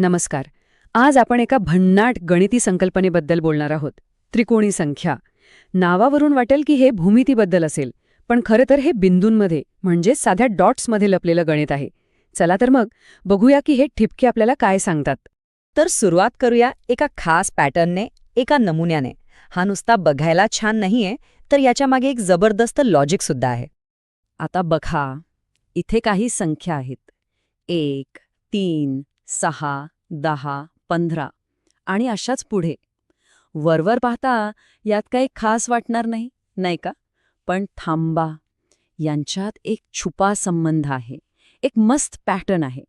नमस्कार. आज आपण एका भन्नाट गणिती संकल्पनेबद्दल बोलणार आहोत. त्रिकोणी संख्या. नावावरून वाटेल की हे भूमितीबद्दल असेल पण खरं तर हे बिंदूंमध्ये म्हणजे साध्या डॉट्समध्ये लपलेलं गणित आहे. चला तर मग बघूया की हे ठिपके आपल्याला काय सांगतात. तर सुरुवात करूया एका खास पॅटर्नने एका नमुन्याने. हा नुसता बघायला छान नाहीये तर याच्या मागे एक जबरदस्त लॉजिक सुद्धा आहे. आता बघा इथे काही संख्या आहेत. एक तीन सहा दहा पंधरा. आणि अशाच पुढे. वरवर पाहता यात काही खास वाटणार नाही नाही का? पण थांबा. यांच्यात एक छुपा संबंध आहे. एक मस्त पॅटर्न आहे.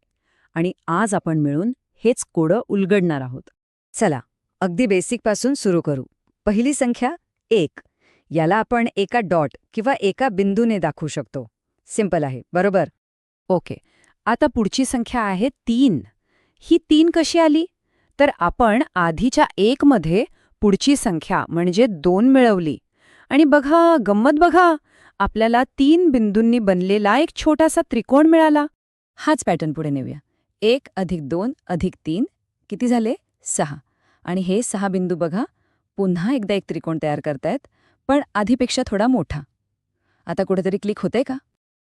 आणि आज आपण मिळून हेच कोडं उलगडणार आहोत. चला अगदी बेसिकपासून सुरू करू. पहिली संख्या एक. याला आपण एका डॉट किंवा एका बिंदूने दाखवू शकतो. सिंपल आहे बरोबर? ओके. आता पुढची संख्या आहे तीन. ही तीन कशी आली? तर आपण आधीच्या एकमध्ये पुढची संख्या म्हणजे दोन मिळवली. आणि बघा गंमत बघा. आपल्याला तीन बिंदूंनी बनलेला एक छोटासा त्रिकोण मिळाला. हाच पॅटर्न पुढे नेऊया. एक अधिक दोन अधिक तीन किती झाले? सहा. आणि हे सहा बिंदू बघा. पुन्हा एकदा एक त्रिकोण तयार करतायत पण आधीपेक्षा थोडा मोठा. आता कुठेतरी क्लिक होते का?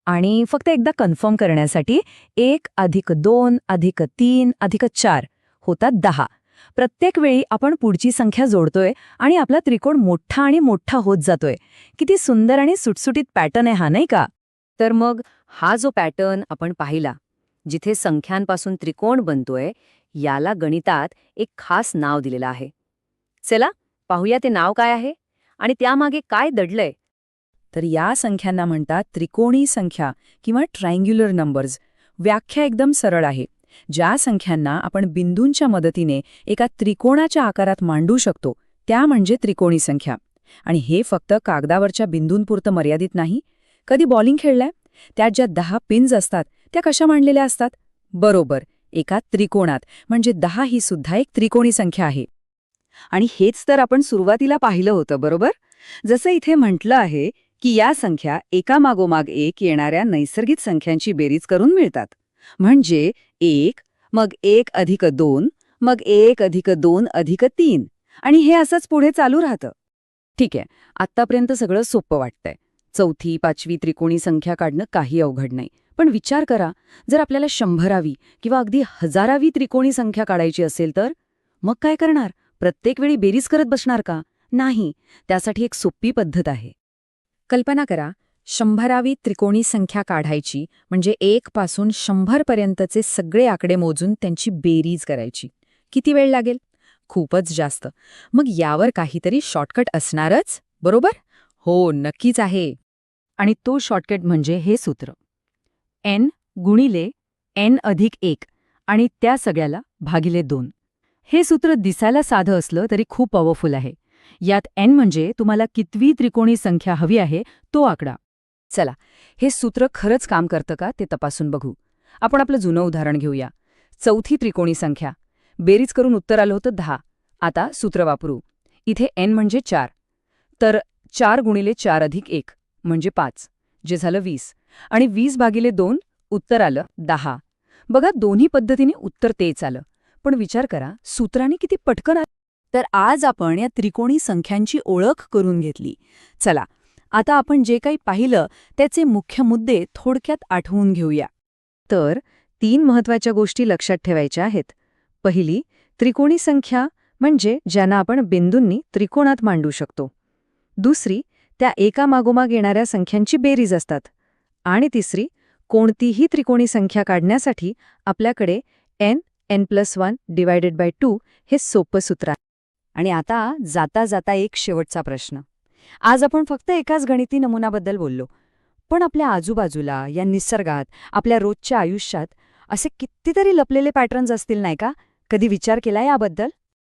आणि फक्त एकदा कन्फर्म करण्यासाठी एक अधिक दोन अधिक तीन अधिक चार होतात दहा. प्रत्येक वेळी आपण पुढची संख्या जोडतोय आणि आपला त्रिकोण मोठा आणि मोठा होत जातोय. किती सुंदर आणि सुटसुटीत पॅटर्न आहे हा नाही का? तर मग हा जो पॅटर्न आपण पाहिला जिथे संख्यांपासून त्रिकोण बनतोय याला गणितात एक खास नाव दिलेलं आहे. चला पाहूया ते नाव काय आहे आणि त्यामागे काय दडलंय. तर या संख्यांना म्हणतात त्रिकोणी संख्या किंवा ट्रायंग्युलर नंबर्स. व्याख्या एकदम सरळ आहे. ज्या संख्यांना आपण बिंदूंच्या मदतीने एका त्रिकोणाच्या आकारात मांडू शकतो त्या म्हणजे त्रिकोणी संख्या. आणि हे फक्त कागदावरच्या बिंदूंपुरतं मर्यादित नाही. कधी बॉलिंग खेळलाय? त्यात ज्या दहा पिन्स असतात त्या कशा मांडलेल्या असतात? बरोबर एका त्रिकोणात. म्हणजे दहा ही सुद्धा एक त्रिकोणी संख्या आहे. आणि हेच तर आपण सुरुवातीला पाहिलं होतं बरोबर? जसं इथे म्हटलं आहे की या संख्या एकामागोमाग एक येणाऱ्या नैसर्गिक संख्यांची बेरीज करून मिळतात. म्हणजे एक मग एक अधिक दोन मग एक अधिक दोन अधिक तीन. आणि हे असंच पुढे चालू राहतं. ठीक आहे. आत्तापर्यंत सगळं सोपं वाटतंय. चौथी पाचवी त्रिकोणी संख्या काढणं काही अवघड नाही. पण विचार करा जर आपल्याला शंभरावी किंवा अगदी हजारावी त्रिकोणी संख्या काढायची असेल तर? मग काय करणार? प्रत्येक वेळी बेरीज करत बसणार का? नाही. त्यासाठी एक सोपी पद्धत आहे. कल्पना करा शंभरावी त्रिकोणी संख्या काढायची म्हणजे एक पासून शंभरपर्यंतचे सगळे आकडे मोजून त्यांची बेरीज करायची. किती वेळ लागेल? खूपच जास्त. मग यावर काहीतरी शॉर्टकट असणारच? बरोबर? हो नक्कीच आहे. आणि तो शॉर्टकट म्हणजे हे सूत्र. एन गुणिले एन अधिक एक आणि त्या सगळ्याला भागिले दोन. हे सूत्र दिसायला साधं असलं तरी खूप पॉवरफुल आहे. यात एन म्हणजे तुम्हाला कितवी त्रिकोणी संख्या हवी आहे तो आकडा. चला हे सूत्र खरंच काम करतं का ते तपासून बघू. आपण आपलं जुनं उदाहरण घेऊया. चौथी त्रिकोणी संख्या. बेरीज करून उत्तर आलं होतं दहा. आता सूत्र वापरू. इथे एन म्हणजे चार. तर चार गुणिले चार अधिक एक म्हणजे पाच जे झालं वीस. आणि वीस भागिले दोन उत्तर आलं दहा. बघा दोन्ही पद्धतीने उत्तर तेच आलं. पण विचार करा सूत्राने किती पटकन तर आज आपण या त्रिकोणी संख्यांची ओळख करून घेतली. चला आता आपण जे काही पाहिलं त्याचे मुख्य मुद्दे थोडक्यात आठवून घेऊया. तर तीन महत्त्वाच्या गोष्टी लक्षात ठेवायच्या आहेत. पहिली त्रिकोणी संख्या म्हणजे ज्यांना आपण बिंदूंनी त्रिकोणात मांडू शकतो. दुसरी त्या एकामागोमाग येणाऱ्या संख्यांची बेरीज असतात. आणि तिसरी कोणतीही त्रिकोणी संख्या काढण्यासाठी आपल्याकडे N N plus one divided by two हे सोपं सूत्र आहे. आणि आता जाता जाता एक शेवटचा प्रश्न. आज आपण फक्त एकाच गणिती नमुनाबद्दल बोललो पण आपल्या आजूबाजूला या निसर्गात आपल्या रोजच्या आयुष्यात असे कितीतरी लपलेले पॅटर्न्स असतील नाही का? कधी विचार केला याबद्दल?